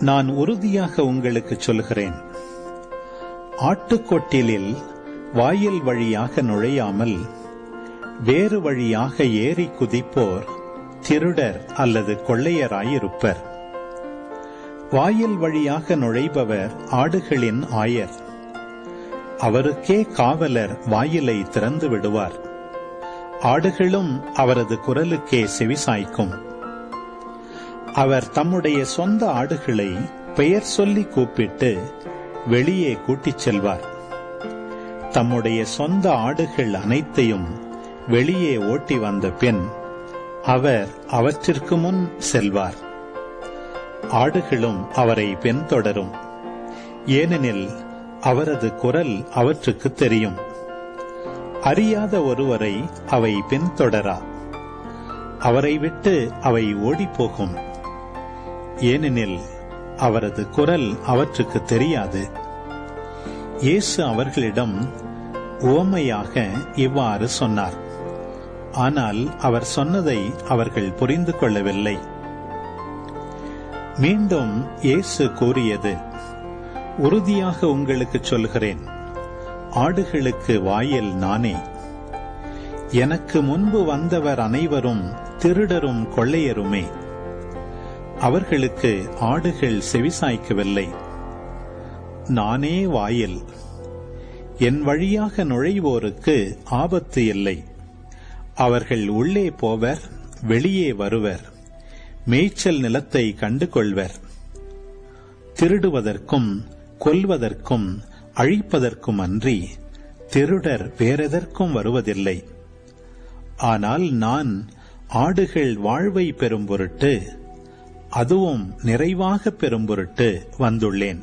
நான் உறுதியாக உங்களுக்கு சொல்கிறேன் ஆட்டுக்கொட்டிலில் வாயில் வழியாக நுழையாமல் வேறு வழியாக ஏறி குதிப்போர் திருடர் அல்லது கொள்ளையராயிருப்பர். வாயில் வழியாக நுழைபவர் ஆடுகளின் ஆயர். அவருக்கே காவலர் வாயிலை திறந்து விடுவார். ஆடுகளும் அவரது குரலுக்கே செவிசாய்க்கும். அவர் தம்முடைய சொந்த ஆடுகளை பெயர் சொல்லி கூப்பிட்டு வெளியே கூட்டிச் செல்வார். தம்முடைய சொந்த ஆடுகள் அனைத்தையும் வெளியே ஓட்டி வந்த பின் அவர் அவற்றிற்கு முன் செல்வார். ஆடுகளும் அவரை பின்தொடரும். ஏனெனில் அவரது குரல் அவற்றுக்கு தெரியும். அறியாத ஒருவரை அவை பின்தொடரா? அவரை விட்டு அவை ஓடிப்போகும். ஏனெனில் அவரது குரல் அவற்றுக்கு தெரியாது. இயேசு அவர்களிடம் உவமையாக இவ்வாறு சொன்னார். ஆனால் அவர் சொன்னதை அவர்கள் புரிந்து கொள்ளவில்லை. மீண்டும் இயேசு கூறியது உறுதியாக உங்களுக்கு சொல்கிறேன். ஆடுகளுக்கு வாயில் நானே. எனக்கு முன்பு வந்தவர் அனைவரும் திருடரும் கொள்ளையருமே. அவர்களுக்கு ஆடுகள் செவிசாய்க்கவில்லை. நானே வாயில். என் வழியாக நுழைவோருக்கு ஆபத்து இல்லை. அவர்கள் உள்ளே போவர் வெளியே வருவர். மேய்ச்சல் நிலத்தை கண்டு கொள்வர் திருடுவதற்கும் கொல்வதற்கும் அழிப்பதற்கும் அன்றி திருடர் வேறெதற்கும் வருவதில்லை. ஆனால் நான் ஆடுகள் வாழ்வை பெறும் பொருட்டு அதுவும் நிறைவாக பெறும் பொருட்டு வந்துள்ளேன்.